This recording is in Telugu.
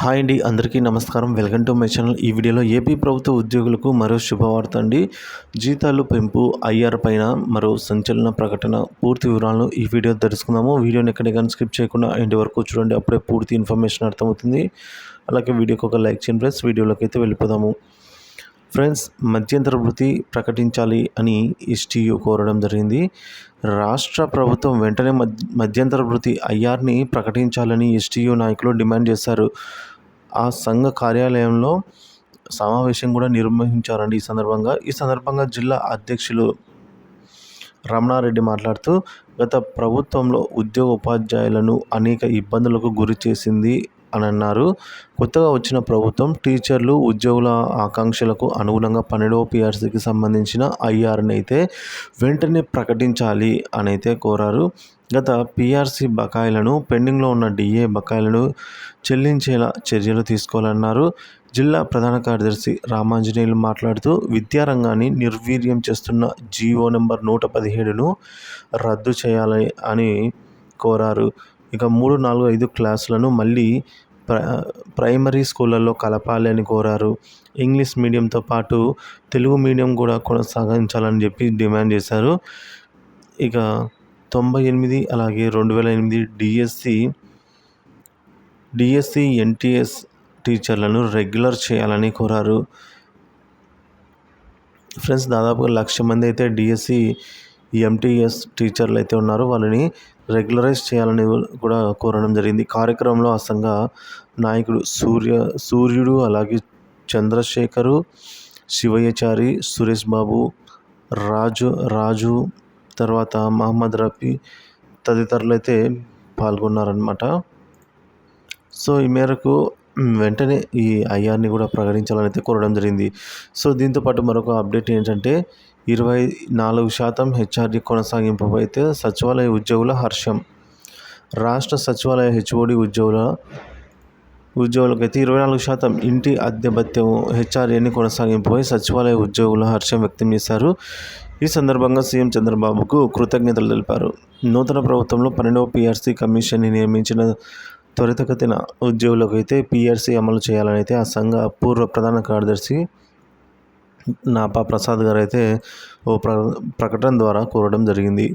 హాయ్ అండి అందరికీ నమస్కారం. Welcome to my channel. ఈ వీడియోలో ఏపీ ప్రభుత్వ ఉద్యోగులకు మరో శుభవార్త అండి. జీతాలు పెంపు ఐఆర్ పైన మరో సంచలన ప్రకటన పూర్తి వివరాలను ఈ వీడియో తెలుసుకుందాము. వీడియోని ఎక్కడ స్కిప్ చేయకుండా ఎండ్ వరకు చూడండి. అప్పుడే పూర్తి ఇన్ఫర్మేషన్ అర్థమవుతుంది. అలాగే వీడియోకి ఒక లైక్ చేయండి ప్లస్ వీడియోలోకి అయితే వెళ్ళిపోదాము. ఫ్రెండ్స్ మధ్యంతర వృత్తి ప్రకటించాలి అని ఎస్టీయూ కోరడం జరిగింది. రాష్ట్ర ప్రభుత్వం వెంటనే మధ్యంతర వృత్తి ఐఆర్ని ప్రకటించాలని ఎస్టీయూ నాయకులు డిమాండ్ చేశారు. ఆ సంఘ కార్యాలయంలో సమావేశం కూడా నిర్వహించారండి ఈ సందర్భంగా. ఈ సందర్భంగా జిల్లా అధ్యక్షులు రమణారెడ్డి మాట్లాడుతూ గత ప్రభుత్వంలో ఉద్యోగ ఉపాధ్యాయులను అనేక ఇబ్బందులకు గురి చేసింది అని అన్నారు కొత్తగా వచ్చిన ప్రభుత్వం టీచర్లు ఉద్యోగుల ఆకాంక్షలకు అనుగుణంగా పన్నెండవ పిఆర్సీకి సంబంధించిన ఐఆర్ని అయితే వెంటనే ప్రకటించాలి అని అయితే కోరారు. గత పిఆర్సీ బకాయిలను పెండింగ్లో ఉన్న డిఏ బకాయిలను చెల్లించేలా చర్యలు తీసుకోవాలన్నారు. జిల్లా ప్రధాన కార్యదర్శి రామాంజనేయులు మాట్లాడుతూ విద్యారంగాన్ని నిర్వీర్యం చేస్తున్న జీవో నెంబర్ నూట పదిహేడును రద్దు చేయాలి అని కోరారు. ఇక మూడు నాలుగు ఐదు క్లాసులను మళ్ళీ ప్ర ప్రైమరీ స్కూళ్ళల్లో కలపాలి అని కోరారు. ఇంగ్లీష్ మీడియంతో పాటు తెలుగు మీడియం కూడా కొనసాగించాలని చెప్పి డిమాండ్ చేశారు. ఇక తొంభై ఎనిమిది అలాగే రెండు వేల ఎనిమిది డిఎస్సి డిఎస్సి ఎన్టీఎస్ టీచర్లను రెగ్యులర్ చేయాలని కోరారు. ఫ్రెండ్స్ దాదాపుగా లక్ష మంది అయితే డిఎస్సి ఎంటీఎస్ టీచర్లు అయితే ఉన్నారు. వాళ్ళని రెగ్యులరైజ్ చేయాలని కూడా కోరడం జరిగింది. కార్యక్రమంలో ఆ సంఘ నాయకుడు సూర్య సూర్యుడు అలాగే చంద్రశేఖరు శివయ్యచారి సురేష్ బాబు రాజు రాజు తర్వాత మహమ్మద్ రఫీ తదితరులు అయితే పాల్గొన్నారనమాట సో ఈ మేరకు వెంటనే ఈ ఐఆర్ని కూడా ప్రకటించాలని అయితే కోరడం జరిగింది. సో దీంతోపాటు మరొక అప్డేట్ ఏంటంటే ఇరవై నాలుగు శాతం హెచ్ఆర్డీ కొనసాగింపు అయితే సచివాలయ ఉద్యోగుల హర్షం. రాష్ట్ర సచివాలయ హెచ్ఓడి ఉద్యోగుల ఉద్యోగులకైతే ఇరవై నాలుగు శాతం ఇంటి అద్దె భత్యం హెచ్ఆర్ఏని కొనసాగింపుపై సచివాలయ ఉద్యోగుల హర్షం వ్యక్తం చేశారు. ఈ సందర్భంగా సీఎం చంద్రబాబుకు కృతజ్ఞతలు తెలిపారు. నూతన ప్రభుత్వంలో పన్నెండవ పీఆర్సీ కమిషన్ని నియమించిన త్వరితగతిన ఉద్యోగులకు అయితే పీఆర్సీ అమలు చేయాలని అయితే ఆ సంఘ పూర్వ ప్రధాన కార్యదర్శి నాపా ప్రసాద్ గారు అయితే ఓ ప్ర ప్రకటన ద్వారా కోరడం జరిగింది.